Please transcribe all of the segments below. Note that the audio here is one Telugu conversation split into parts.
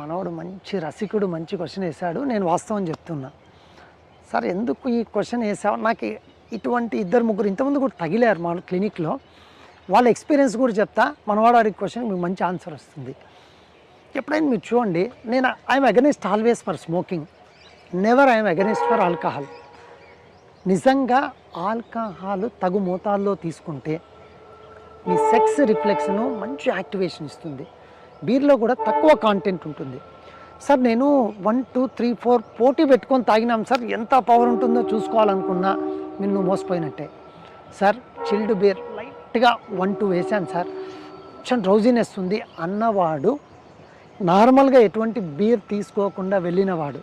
మనవాడు మంచి రసికుడు మంచి క్వశ్చన్ వేశాడు నేను వాస్తవం చెప్తున్నా. సార్ ఎందుకు ఈ క్వశ్చన్ వేసావు? నాకు ఇటువంటి ఇద్దరు ముగ్గురు ఇంతమంది కూడా తగిలారు మా క్లినిక్లో వాళ్ళ ఎక్స్పీరియన్స్ కూడా చెప్తా. మనవాడు అడిగే క్వశ్చన్ మీకు మంచి ఆన్సర్ వస్తుంది. ఎప్పుడైనా మీరు చూడండి నేను I'm against always for smoking never I'm against for alcohol నిజంగా ఆల్కహాల్ తగు మోతాదులో తీసుకుంటే మీ సెక్స్ రిఫ్లెక్స్ను మంచి యాక్టివేషన్ ఇస్తుంది. బీర్లో కూడా తక్కువ కాంటెంట్ ఉంటుంది. సార్ నేను వన్ టూ త్రీ ఫోర్ పోటీ పెట్టుకొని తాగినాం సార్. ఎంత పవర్ ఉంటుందో చూసుకోవాలనుకున్నా నిన్ను మోసపోయినట్టే. సార్ చిల్డ్ బీర్ లైట్గా వన్ టూ వేసాను సార్. కొంచెం డ్రౌజినెస్ ఉంది. అన్నవాడు నార్మల్గా ఎటువంటి బీర్ తీసుకోకుండా వెళ్ళినవాడు.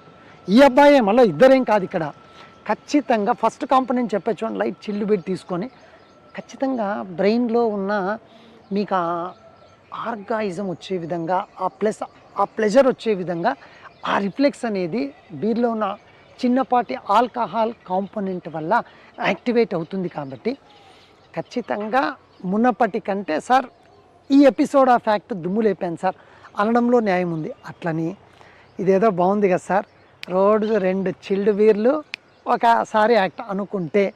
ఈ అబ్బాయి మళ్ళీ ఇద్దరేం కాదు ఇక్కడ. ఖచ్చితంగా ఫస్ట్ కాంపనెంట్ చెప్పచ్చు లైట్ చిల్లు బీర్ తీసుకొని ఖచ్చితంగా బ్రెయిన్లో ఉన్న మీకు ఆర్గాయిజం వచ్చే విధంగా ఆ ప్లస్ ఆ ప్లెజర్ వచ్చే విధంగా ఆ రిఫ్లెక్స్ అనేది బీర్లో ఉన్న చిన్నపాటి ఆల్కహాల్ కాంపోనెంట్ వల్ల యాక్టివేట్ అవుతుంది కాబట్టి ఖచ్చితంగా మునపటి కంటే సార్ ఈ ఎపిసోడ్ ఆ ఫ్యాక్ట్ దుమ్ము లేపాను సార్. అనడంలో న్యాయం ఉంది. అట్లని ఇదేదో బాగుంది కదా సార్. రోడ్ రెండు చిల్డ్ బీర్లు ఒకసారి యాక్ట్ అనుకుంటే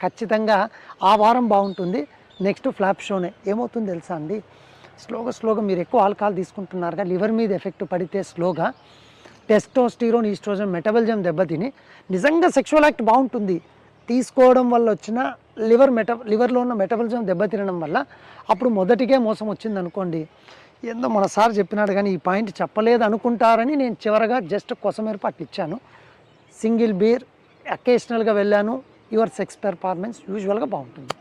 ఖచ్చితంగా ఆ వారం బాగుంటుంది. నెక్స్ట్ ఫ్లాప్ షోనే. ఏమవుతుంది తెలుసా అండి? స్లోగా స్లోగా మీరు ఎక్కువ ఆల్కహాల్ తీసుకుంటున్నారుగా లివర్ మీద ఎఫెక్ట్ పడితే స్లోగా. టెస్టోస్టిరోన్ ఈస్ట్రోజన్ మెటబలిజం దెబ్బతిని. నిజంగా సెక్షువల్ యాక్ట్ బాగుంటుంది. తీసుకోవడం వల్ల వచ్చిన లివర్ మెట లివర్లో ఉన్న మెటబలిజం దెబ్బతినడం వల్ల అప్పుడు మొదటికే మోసం వచ్చింది అనుకోండి ఏందో మన సార్ చెప్పినాడు కానీ ఈ పాయింట్ చెప్పలేదు అనుకుంటారని నేను చివరగా జస్ట్ కొసమేరపు అట్లా ఇచ్చాను. సింగిల్ బీర్ అకేషనల్గా వెళ్ళాను. యువర్ సెక్స్ పెర్ఫార్మెన్స్ యూజువల్గా బాగుంటుంది.